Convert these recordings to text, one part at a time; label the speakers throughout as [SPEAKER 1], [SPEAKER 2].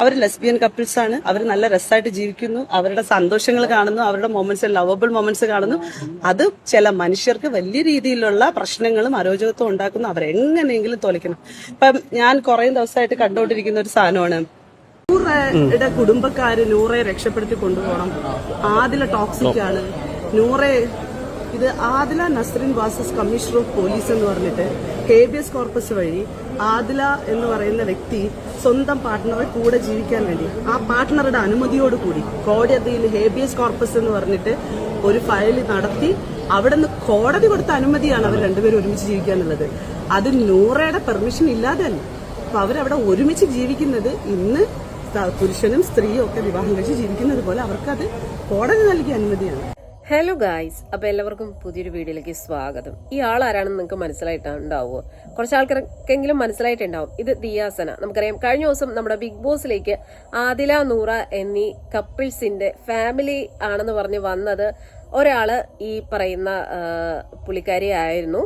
[SPEAKER 1] അവർ lesbian couples ആണ്. അവർ നല്ല രസമായിട്ട് ജീവിക്കുന്നു. അവരുടെ സന്തോഷങ്ങൾ കാണുന്നു. അവരുടെ മൊമെന്റ്സ് ലവബിൾ മൊമെന്റ്സ് കാണുന്നു. അത് ചില മനുഷ്യർക്ക് വലിയ രീതിയിലുള്ള പ്രശ്നങ്ങളും അരോചകത്വം ഉണ്ടാക്കുന്നു. അവരെങ്ങനെയെങ്കിലും തോലിക്കണം ഇപ്പം ഞാൻ കുറെ ദിവസമായിട്ട് കണ്ടുകൊണ്ടിരിക്കുന്ന ഒരു സാധനമാണ്. നൂറയുടെ കുടുംബക്കാര് നൂറെ രക്ഷപ്പെടുത്തി കൊണ്ടുപോകണം. ആദില ടോക്സിക് ആണ്. നൂറെ ഇത് Adila Nasrin versus commissioner of police എന്ന് പറഞ്ഞിട്ട് ഹേബിയസ് കോർപ്പസ് വഴി ആദില എന്ന് പറയുന്ന വ്യക്തി സ്വന്തം പാർട്ട്ണറെ കൂടെ ജീവിക്കാൻ വേണ്ടി ആ പാർട്ട്ണറുടെ അനുമതിയോട് കൂടി കോടതിയിൽ ഹേബിയസ് കോർപ്പസ് എന്ന് പറഞ്ഞിട്ട് ഒരു ഫയൽ നടത്തി അവിടെ നിന്ന് കോടതി കൊടുത്ത അനുമതിയാണ് അവർ രണ്ടുപേരും ഒരുമിച്ച് ജീവിക്കാനുള്ളത്. അത് നൂറയുടെ പെർമിഷൻ ഇല്ലാതെ തന്നെ അപ്പൊ അവരവിടെ ഒരുമിച്ച് ജീവിക്കുന്നത് ഇന്ന് പുരുഷനും സ്ത്രീയും ഒക്കെ വിവാഹം കഴിച്ച് ജീവിക്കുന്നത് പോലെ അവർക്കത് കോടതി നൽകിയ അനുമതിയാണ്.
[SPEAKER 2] ഹലോ ഗായ്സ് അപ്പൊ എല്ലാവർക്കും പുതിയൊരു വീഡിയോയിലേക്ക് സ്വാഗതം. ഈ ആൾ ആരാണെന്ന് നിങ്ങൾക്ക് മനസ്സിലായിട്ടുണ്ടാവുമോ? കുറച്ച് ആൾക്കാർക്കെങ്കിലും മനസ്സിലായിട്ടുണ്ടാവും. ഇത് ദിയാസന. നമുക്കറിയാം കഴിഞ്ഞ ദിവസം നമ്മുടെ ബിഗ് ബോസിലേക്ക് ആദില നൂറ എന്നീ കപ്പിൾസിന്റെ ഫാമിലി ആണെന്ന് പറഞ്ഞ് വന്നത് ഒരാൾ ഈ പറയുന്ന പുള്ളിക്കാരി ആയിരുന്നു.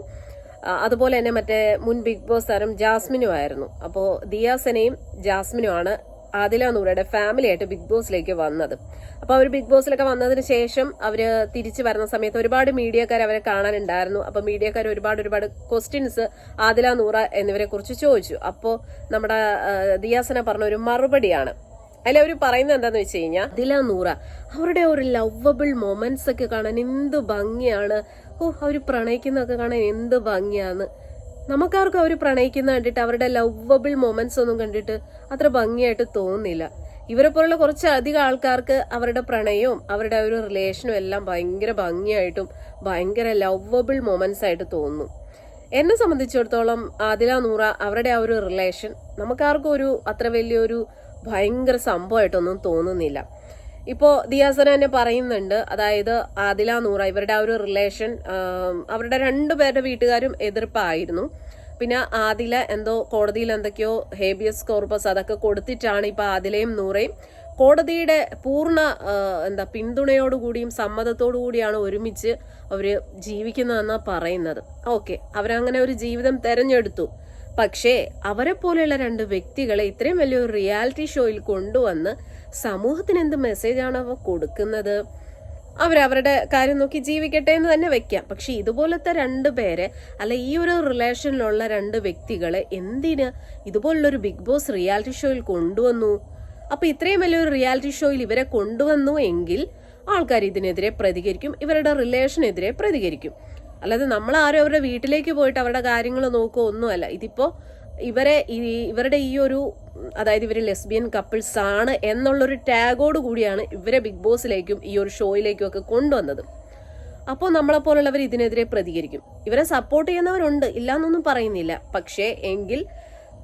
[SPEAKER 2] അതുപോലെ തന്നെ മറ്റേ മുൻ ബിഗ് ബോസ് താരം ജാസ്മിനും ആയിരുന്നു. അപ്പോൾ ദിയാസനയും ജാസ്മിനുമാണ് ആദില നൂറയുടെ ഫാമിലി ആയിട്ട് ബിഗ് ബോസിലേക്ക് വന്നത്. അപ്പോൾ അവർ ബിഗ് ബോസിലൊക്കെ വന്നതിന് ശേഷം അവർ തിരിച്ചു വരുന്ന സമയത്ത് ഒരുപാട് മീഡിയക്കാർ അവരെ കാണാനുണ്ടായിരുന്നു. അപ്പോൾ മീഡിയക്കാർ ഒരുപാട് ഒരുപാട് ക്വസ്റ്റ്യൻസ് ആദില നൂറ എന്നിവരെ കുറിച്ച് ചോദിച്ചു. അപ്പോൾ നമ്മുടെ ദിയാസന പറഞ്ഞ ഒരു മറുപടിയാണ്. അതിൽ അവർ പറയുന്നത് എന്താന്ന് വെച്ച് കഴിഞ്ഞാൽ ദില നൂറ അവരുടെ ഒരു ലവബിൾ മൊമെന്റ്സ് ഒക്കെ കാണാൻ എന്ത് ഭംഗിയാണ്. ഓ അവർ പ്രണയിക്കുന്നതൊക്കെ കാണാൻ എന്ത് ഭംഗിയാന്ന്. നമുക്കാർക്കും അവർ പ്രണയിക്കുന്ന കണ്ടിട്ട് അവരുടെ ലവബിൾ മൊമെന്റ്സ് ഒന്നും കണ്ടിട്ട് അത്ര ഭംഗിയായിട്ട് തോന്നുന്നില്ല. ഇവരെ പോലുള്ള കുറച്ച് അധികം ആൾക്കാർക്ക് അവരുടെ പ്രണയവും അവരുടെ ഒരു റിലേഷനും എല്ലാം ഭയങ്കര ഭംഗിയായിട്ടും ഭയങ്കര ലവബിൾ മൊമെന്റ്സ് ആയിട്ട് തോന്നുന്നു. എന്നെ സംബന്ധിച്ചിടത്തോളം ആദില നൂറ അവരുടെ ആ ഒരു റിലേഷൻ നമുക്കാർക്കും ഒരു അത്ര വലിയൊരു ഭയങ്കര സംഭവമായിട്ടൊന്നും തോന്നുന്നില്ല. ഇപ്പോൾ ദിയാസന തന്നെ പറയുന്നുണ്ട്. അതായത് ആദില നൂറ ഇവരുടെ ആ ഒരു റിലേഷൻ അവരുടെ രണ്ടു പേരുടെ വീട്ടുകാരും എതിർപ്പായിരുന്നു. പിന്നെ ആദില എന്തോ കോടതിയിൽ എന്തൊക്കെയോ ഹേബിയസ് കോർപ്പസ് അതൊക്കെ കൊടുത്തിട്ടാണ് ഇപ്പോൾ ആദിലയും നൂറയും കോടതിയുടെ പൂർണ എന്താ പിന്തുണയോടുകൂടിയും സമ്മതത്തോടു കൂടിയാണ് ഒരുമിച്ച് അവർ ജീവിക്കുന്നതെന്നാണ് പറയുന്നത്. ഓക്കെ അവരങ്ങനെ ഒരു ജീവിതം തെരഞ്ഞെടുത്തു. പക്ഷേ അവരെ പോലെയുള്ള രണ്ട് വ്യക്തികളെ ഇത്രയും വലിയൊരു റിയാലിറ്റി ഷോയിൽ കൊണ്ടുവന്ന് സമൂഹത്തിന് എന്ത് മെസ്സേജ് ആണ് അവ കൊടുക്കുന്നത്? അവരവരുടെ കാര്യം നോക്കി ജീവിക്കട്ടെ എന്ന് തന്നെ വെക്കാം. പക്ഷെ ഇതുപോലത്തെ രണ്ട് പേരെ അല്ല ഈ ഒരു റിലേഷനിലുള്ള രണ്ട് വ്യക്തികളെ എന്തിന് ഇതുപോലുള്ളൊരു ബിഗ് ബോസ് റിയാലിറ്റി ഷോയിൽ കൊണ്ടുവന്നു? അപ്പൊ ഇത്രയും വലിയൊരു റിയാലിറ്റി ഷോയിൽ ഇവരെ കൊണ്ടുവന്നു എങ്കിൽ ആൾക്കാർ ഇതിനെതിരെ പ്രതികരിക്കും ഇവരുടെ റിലേഷനെതിരെ പ്രതികരിക്കും. അല്ലാതെ നമ്മൾ ആരും അവരുടെ വീട്ടിലേക്ക് പോയിട്ട് അവരുടെ കാര്യങ്ങൾ നോക്കുകയോ ഒന്നുമല്ല. ഇതിപ്പോൾ ഇവരെ ഇവരുടെ ഈ ഒരു അതായത് ഇവർ ലെസ്ബിയൻ കപ്പിൾസ് ആണ് എന്നുള്ളൊരു ടാഗോട് കൂടിയാണ് ഇവരെ ബിഗ് ബോസിലേക്കും ഈ ഒരു ഷോയിലേക്കും ഒക്കെ കൊണ്ടുവന്നത്. അപ്പോൾ നമ്മളെപ്പോലുള്ളവർ ഇതിനെതിരെ പ്രതികരിക്കും. ഇവരെ സപ്പോർട്ട് ചെയ്യുന്നവരുണ്ട്. ഇല്ലാന്നൊന്നും പറയുന്നില്ല. പക്ഷേ എങ്കിൽ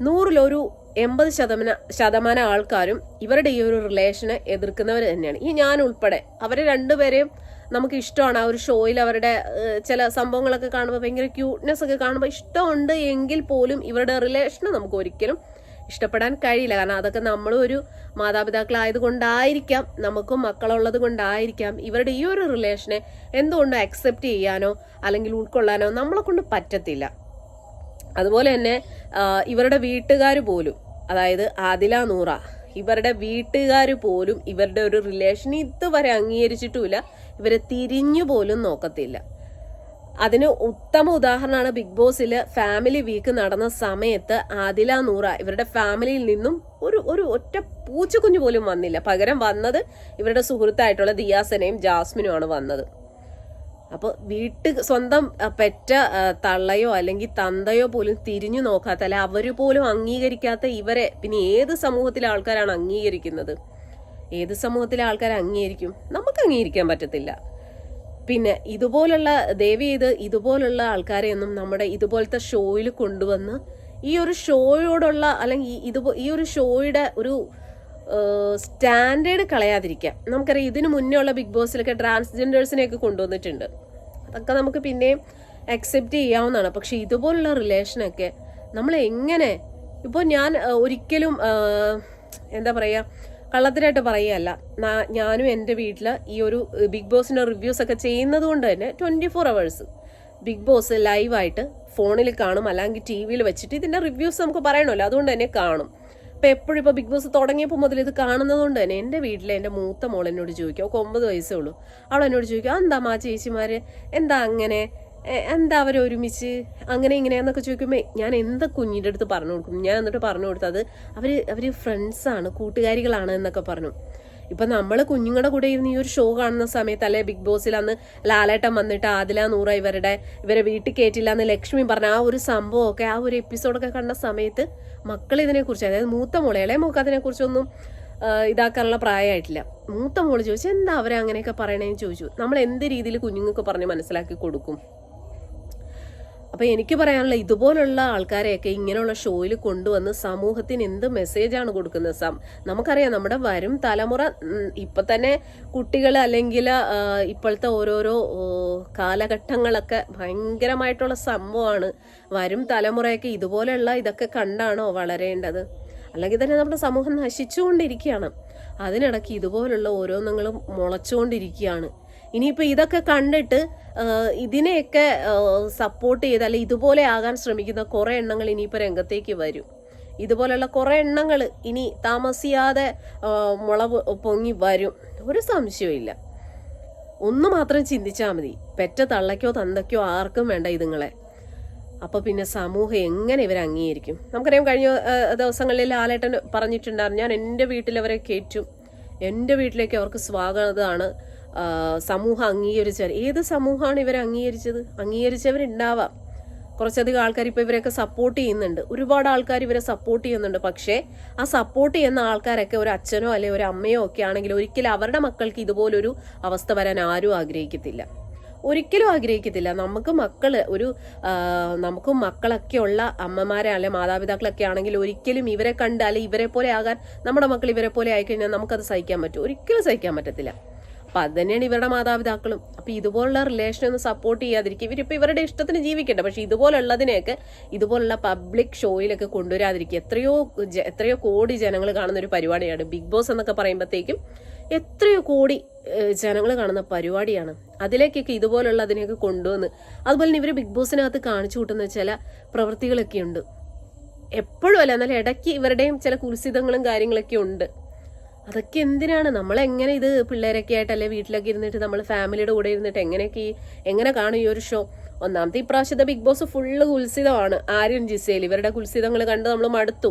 [SPEAKER 2] നൂറിലൊരു എൺപത് ശതമാന ശതമാനം ആൾക്കാരും ഇവരുടെ ഈ ഒരു റിലേഷനെ എതിർക്കുന്നവർ തന്നെയാണ്. ഈ ഞാൻ ഉൾപ്പെടെ അവരെ രണ്ടുപേരെയും നമുക്ക് ഇഷ്ടമാണ് ആ ഒരു ഷോയിൽ അവരുടെ ചില സംഭവങ്ങളൊക്കെ കാണുമ്പോൾ ഭയങ്കര ക്യൂട്ട്നെസ് ഒക്കെ കാണുമ്പോൾ ഇഷ്ടമുണ്ട് എങ്കിൽ പോലും ഇവരുടെ റിലേഷൻ നമുക്ക് ഒരിക്കലും ഇഷ്ടപ്പെടാൻ കഴിയില്ല. കാരണം അതൊക്കെ നമ്മളും ഒരു മാതാപിതാക്കളായത് കൊണ്ടായിരിക്കാം നമുക്കും മക്കളുള്ളത് കൊണ്ടായിരിക്കാം ഇവരുടെ ഈ ഒരു റിലേഷനെ എന്തുകൊണ്ടും അക്സെപ്റ്റ് ചെയ്യാനോ അല്ലെങ്കിൽ ഉൾക്കൊള്ളാനോ നമ്മളെ കൊണ്ട് പറ്റത്തില്ല. അതുപോലെ തന്നെ ഇവരുടെ വീട്ടുകാർ പോലും അതായത് ആദില നൂറ ഇവരുടെ വീട്ടുകാർ പോലും ഇവരുടെ ഒരു റിലേഷൻ ഇതുവരെ അംഗീകരിച്ചിട്ടുമില്ല. ഇവരെ തിരിഞ്ഞു പോലും നോക്കത്തില്ല. അതിന് ഉത്തമ ഉദാഹരണമാണ് ബിഗ് ബോസിൽ ഫാമിലി വീക്ക് നടന്ന സമയത്ത് ആദില നൂറ ഇവരുടെ ഫാമിലിയിൽ നിന്നും ഒരു ഒരു ഒറ്റ പൂച്ചക്കുഞ്ഞു പോലും വന്നില്ല. പകരം വന്നത് ഇവരുടെ സുഹൃത്തായിട്ടുള്ള ദിയാസനയും ജാസ്മിനുമാണ് വന്നത്. അപ്പോൾ വീട്ട് സ്വന്തം പെറ്റ തള്ളയോ അല്ലെങ്കിൽ തന്തയോ പോലും തിരിഞ്ഞു നോക്കാത്ത അല്ലെ അവർ പോലും അംഗീകരിക്കാത്ത ഇവരെ പിന്നെ ഏത് സമൂഹത്തിലെ ആൾക്കാരാണ് അംഗീകരിക്കുന്നത്? ഏത് സമൂഹത്തിലെ ആൾക്കാർ അംഗീകരിക്കും? നമുക്ക് അംഗീകരിക്കാൻ പറ്റത്തില്ല. പിന്നെ ഇതുപോലുള്ള ദേവി ഇത് ഇതുപോലുള്ള ആൾക്കാരെയൊന്നും നമ്മുടെ ഇതുപോലത്തെ ഷോയിൽ കൊണ്ടുവന്ന് ഈ ഒരു ഷോയോടുള്ള അല്ലെങ്കിൽ ഇതുപോ ഈ ഒരു ഷോയുടെ ഒരു സ്റ്റാൻഡേർഡ് കളയാതിരിക്കാം. നമുക്കറിയാം ഇതിനു മുന്നേ ഉള്ള ബിഗ് ബോസിലൊക്കെ ട്രാൻസ്ജെൻഡേഴ്സിനെയൊക്കെ കൊണ്ടുവന്നിട്ടുണ്ട്. അതൊക്കെ നമുക്ക് പിന്നെയും അക്സെപ്റ്റ് ചെയ്യാവുന്നതാണ്. പക്ഷെ ഇതുപോലുള്ള റിലേഷനൊക്കെ നമ്മൾ എങ്ങനെ ഇപ്പോൾ ഞാൻ ഒരിക്കലും എന്താ പറയുക കള്ളത്തിനായിട്ട് പറയുകയല്ല. ഞാനും എന്റെ വീട്ടിൽ ഈ ഒരു ബിഗ് ബോസിന്റെ റിവ്യൂസ് ഒക്കെ ചെയ്യുന്നത് കൊണ്ട് തന്നെ twenty four hours big boss ലൈവായിട്ട് ഫോണിൽ കാണും. അല്ലെങ്കിൽ ടി വിയിൽ വെച്ചിട്ട് ഇതിന്റെ റിവ്യൂസ് നമുക്ക് പറയണമല്ലോ. അതുകൊണ്ട് തന്നെ കാണും. അപ്പോൾ എപ്പോഴും ഇപ്പോൾ ബിഗ് ബോസ് തുടങ്ങിയപ്പോൾ മുതൽ ഇത് കാണുന്നത് കൊണ്ട് തന്നെ എന്റെ വീട്ടിലെ എന്റെ മൂത്ത മോൾ എന്നോട് ചോദിക്കും. അവൾക്ക് ഒമ്പത് വയസ്സേ ഉള്ളൂ. അവൾ എന്നോട് ചോദിക്കും എന്താ മാ ചേച്ചിമാർ എന്താ അങ്ങനെ? എന്താ അവർ ഒരുമിച്ച്? അങ്ങനെ ഇങ്ങനെയാന്നൊക്കെ ചോദിക്കുമ്പോൾ ഞാൻ എന്താ കുഞ്ഞിന്റെ അടുത്ത് പറഞ്ഞു കൊടുക്കും? ഞാൻ എന്നിട്ട് പറഞ്ഞു കൊടുത്തത് അവർ അവർ ഫ്രണ്ട്സാണ് കൂട്ടുകാരികളാണ് എന്നൊക്കെ പറഞ്ഞു. ഇപ്പം നമ്മൾ കുഞ്ഞുങ്ങളുടെ കൂടെ ഇരുന്ന് ഈ ഒരു ഷോ കാണുന്ന സമയത്ത് അല്ലെ ബിഗ് ബോസിൽ അന്ന് ലാലേട്ടൻ വന്നിട്ട് ആദില നൂറ ഇവരുടെ ഇവരെ വീട്ടിൽ കയറ്റില്ല എന്ന് ലക്ഷ്മി പറഞ്ഞ ആ ഒരു സംഭവമൊക്കെ ആ ഒരു എപ്പിസോഡൊക്കെ കണ്ട സമയത്ത് മക്കൾ ഇതിനെക്കുറിച്ച് അതായത് മൂത്ത മോളെ ഇളയ മോക്ക് അതിനെക്കുറിച്ചൊന്നും ഇതാക്കാനുള്ള പ്രായമായിട്ടില്ല. മൂത്ത മോൾ ചോദിച്ചു എന്താ അവരെ അങ്ങനെയൊക്കെ പറയണേന്ന്? ചോദിച്ചു. നമ്മൾ എന്ത് രീതിയിൽ കുഞ്ഞുങ്ങൾക്ക് പറഞ്ഞ് മനസ്സിലാക്കി കൊടുക്കും? അപ്പൊ എനിക്ക് പറയാനുള്ള ഇതുപോലുള്ള ആൾക്കാരെയൊക്കെ ഇങ്ങനെയുള്ള ഷോയിൽ കൊണ്ടുവന്ന് സമൂഹത്തിന് എന്ത് മെസ്സേജാണ് കൊടുക്കുന്നത് സം? നമുക്കറിയാം നമ്മുടെ വരും തലമുറ ഇപ്പൊ തന്നെ കുട്ടികൾ അല്ലെങ്കിൽ ഇപ്പോഴത്തെ ഓരോരോ കാലഘട്ടങ്ങളൊക്കെ ഭയങ്കരമായിട്ടുള്ള സംഭവമാണ്. വരും തലമുറയൊക്കെ ഇതുപോലെയുള്ള ഇതൊക്കെ കണ്ടാണോ വളരേണ്ടത്? അല്ലെങ്കിൽ തന്നെ നമ്മുടെ സമൂഹം നശിച്ചുകൊണ്ടിരിക്കുകയാണ്. അതിനിടയ്ക്ക് ഇതുപോലുള്ള ഓരോന്നുങ്ങളും മുളച്ചുകൊണ്ടിരിക്കുകയാണ്. ഇനിയിപ്പോൾ ഇതൊക്കെ കണ്ടിട്ട് ഇതിനെയൊക്കെ സപ്പോർട്ട് ചെയ്ത് അല്ലെങ്കിൽ ഇതുപോലെ ആകാൻ ശ്രമിക്കുന്ന കുറേ എണ്ണങ്ങൾ ഇനിയിപ്പോൾ രംഗത്തേക്ക് വരും. ഇതുപോലെയുള്ള കുറേ എണ്ണങ്ങൾ ഇനി താമസിയാതെ മുളവ് മുള പൊങ്ങി വരും. ഒരു സംശയവും ഒന്ന് മാത്രം ചിന്തിച്ചാൽ മതി. പെറ്റ തള്ളയ്ക്കോ തന്തയ്ക്കോ ആർക്കും വേണ്ട ഇതുങ്ങളെ. അപ്പോൾ പിന്നെ സമൂഹം എങ്ങനെ ഇവരെ അംഗീകരിക്കും? നമുക്കറിയാം കഴിഞ്ഞ ദിവസങ്ങളിൽ ലാലേട്ടൻ പറഞ്ഞിട്ടുണ്ടായിരുന്നു ഞാൻ എന്റെ വീട്ടിലവരെ കയറ്റും. എന്റെ വീട്ടിലേക്ക് അവർക്ക് സ്വാഗതമാണ്. സമൂഹം അംഗീകരിച്ചവർ ഏത് സമൂഹമാണ് ഇവരെ അംഗീകരിച്ചത്? അംഗീകരിച്ചവരുണ്ടാവാം. കുറച്ചധികം ആൾക്കാർ ഇപ്പോൾ ഇവരെയൊക്കെ സപ്പോർട്ട് ചെയ്യുന്നുണ്ട്. ഒരുപാട് ആൾക്കാർ ഇവരെ സപ്പോർട്ട് ചെയ്യുന്നുണ്ട്. പക്ഷേ ആ സപ്പോർട്ട് ചെയ്യുന്ന ആൾക്കാരൊക്കെ ഒരു അച്ഛനോ അല്ലെങ്കിൽ ഒരു അമ്മയോ ഒക്കെ ആണെങ്കിൽ ഒരിക്കലും അവരുടെ മക്കൾക്ക് ഇതുപോലൊരു അവസ്ഥ വരാൻ ആരും ആഗ്രഹിക്കത്തില്ല. ഒരിക്കലും ആഗ്രഹിക്കത്തില്ല. നമുക്ക് മക്കൾ ഒരു നമുക്കും മക്കളൊക്കെ ഉള്ള അമ്മമാരെ അല്ലെ മാതാപിതാക്കളൊക്കെ ആണെങ്കിൽ ഒരിക്കലും ഇവരെ കണ്ട് അല്ലെ ഇവരെ പോലെ ആകാൻ നമ്മുടെ മക്കൾ ഇവരെ പോലെ ആയിക്കഴിഞ്ഞാൽ നമുക്കത് സഹിക്കാൻ പറ്റും. ഒരിക്കലും സഹിക്കാൻ പറ്റത്തില്ല. അപ്പൊ അത് തന്നെയാണ് ഇവരുടെ മാതാപിതാക്കളും. അപ്പൊ ഇതുപോലുള്ള റിലേഷൻ ഒന്ന് സപ്പോർട്ട് ചെയ്യാതിരിക്കും ഇവരിപ്പോ ഇവരുടെ ഇഷ്ടത്തിന് ജീവിക്കട്ടെ. പക്ഷെ ഇതുപോലുള്ളതിനെയൊക്കെ ഇതുപോലുള്ള പബ്ലിക് ഷോയിലൊക്കെ കൊണ്ടുവരാതിരിക്കുക. എത്രയോ എത്രയോ കോടി ജനങ്ങൾ കാണുന്ന ഒരു പരിപാടിയാണ്. ബിഗ് ബോസ് എന്നൊക്കെ പറയുമ്പോഴത്തേക്കും എത്രയോ കോടി ജനങ്ങൾ കാണുന്ന പരിപാടിയാണ്. അതിലേക്കൊക്കെ ഇതുപോലുള്ള അതിനെയൊക്കെ കൊണ്ടുവന്ന് അതുപോലെ തന്നെ ഇവർ ബിഗ് ബോസിനകത്ത് കാണിച്ചു കൂട്ടുന്ന ചില പ്രവൃത്തികളൊക്കെ ഉണ്ട് എപ്പോഴും അല്ല എന്നാൽ ഇടയ്ക്ക് ഇവരുടെയും ചില കുൽസിതങ്ങളും കാര്യങ്ങളൊക്കെ ഉണ്ട്. അതൊക്കെ എന്തിനാണ്? നമ്മളെങ്ങനെ ഇത് പിള്ളേരൊക്കെ ആയിട്ട് അല്ലെ വീട്ടിലൊക്കെ ഇരുന്നിട്ട് നമ്മൾ ഫാമിലിയുടെ കൂടെ ഇരുന്നിട്ട് എങ്ങനെയൊക്കെ എങ്ങനെ കാണും ഈ ഒരു ഷോ? ഒന്നാമത്തെ ഇപ്രാവശ്യത്തെ ബിഗ് ബോസ് ഫുള്ള് കുൽസിതമാണ്. ആര്യൻ ജിസേൽ ഇവരുടെ കുൽസിതങ്ങൾ കണ്ട് നമ്മൾ മടുത്തു.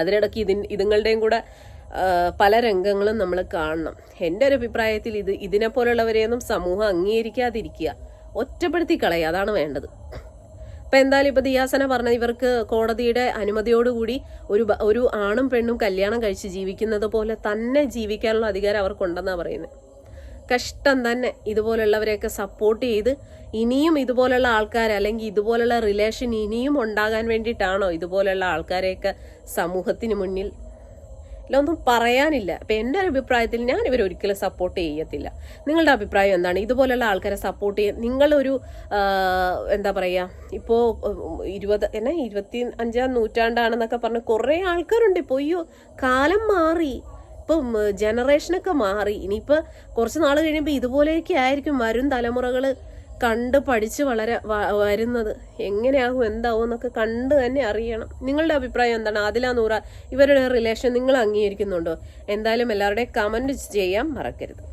[SPEAKER 2] അതിനിടയ്ക്ക് ഇതിൻ ഇതുങ്ങളുടെയും കൂടെ പല രംഗങ്ങളും നമ്മൾ കാണണം. എന്റെ ഒരു അഭിപ്രായത്തിൽ ഇത് ഇതിനെപ്പോലുള്ളവരെയൊന്നും സമൂഹം അംഗീകരിക്കാതിരിക്കുക. ഒറ്റപ്പെടുത്തി കളയുക. അതാണ് വേണ്ടത്. ഇപ്പൊ എന്തായാലും ഇപ്പൊ ദിയാസന പറഞ്ഞ ഇവർക്ക് കോടതിയുടെ അനുമതിയോടുകൂടി ഒരു ഒരു ആണും പെണ്ണും കല്യാണം കഴിച്ച് ജീവിക്കുന്നത് പോലെ തന്നെ ജീവിക്കാനുള്ള അധികാരം അവർക്കുണ്ടെന്നാ പറയുന്നത് കഷ്ടം തന്നെ ഇതുപോലുള്ളവരെയൊക്കെ സപ്പോർട്ട് ചെയ്ത് ഇനിയും ഇതുപോലുള്ള ആൾക്കാർ അല്ലെങ്കിൽ ഇതുപോലുള്ള റിലേഷൻ ഇനിയും ഉണ്ടാകാൻ വേണ്ടിയിട്ടാണോ ഇതുപോലുള്ള ആൾക്കാരെയൊക്കെ സമൂഹത്തിന് മുന്നിൽ ഇല്ലൊന്നും പറയാനില്ല. അപ്പൊ എന്റെ ഒരു അഭിപ്രായത്തിൽ ഞാൻ ഇവരെ ഒരിക്കലും സപ്പോർട്ട് ചെയ്യത്തില്ല. നിങ്ങളുടെ അഭിപ്രായം എന്താണ്? ഇതുപോലുള്ള ആൾക്കാരെ സപ്പോർട്ട് ചെയ്യാൻ നിങ്ങളൊരു എന്താ പറയുക ഇപ്പോൾ ഇരുപത് എന്നാ ഇരുപത്തി അഞ്ചാം നൂറ്റാണ്ടാണെന്നൊക്കെ പറഞ്ഞ് കുറേ ആൾക്കാരുണ്ട്. ഇപ്പോൾ അയ്യോ കാലം മാറി. ഇപ്പം ജനറേഷനൊക്കെ മാറി. ഇനിയിപ്പോൾ കുറച്ച് നാൾ കഴിയുമ്പോൾ ഇതുപോലെയൊക്കെ ആയിരിക്കും. വരും തലമുറകൾ കണ്ട് പഠിച്ച് വളരെ വരുന്നത്. എങ്ങനെയാകും എന്താവും എന്നൊക്കെ കണ്ട് തന്നെ അറിയണം. നിങ്ങളുടെ അഭിപ്രായം എന്താണ്? അതിലാ നൂറ ഇവരുടെ റിലേഷൻ നിങ്ങൾ അംഗീകരിക്കുന്നുണ്ടോ? എന്തായാലും എല്ലാവരുടെയും കമന്റ് ചെയ്യാൻ മറക്കരുത്.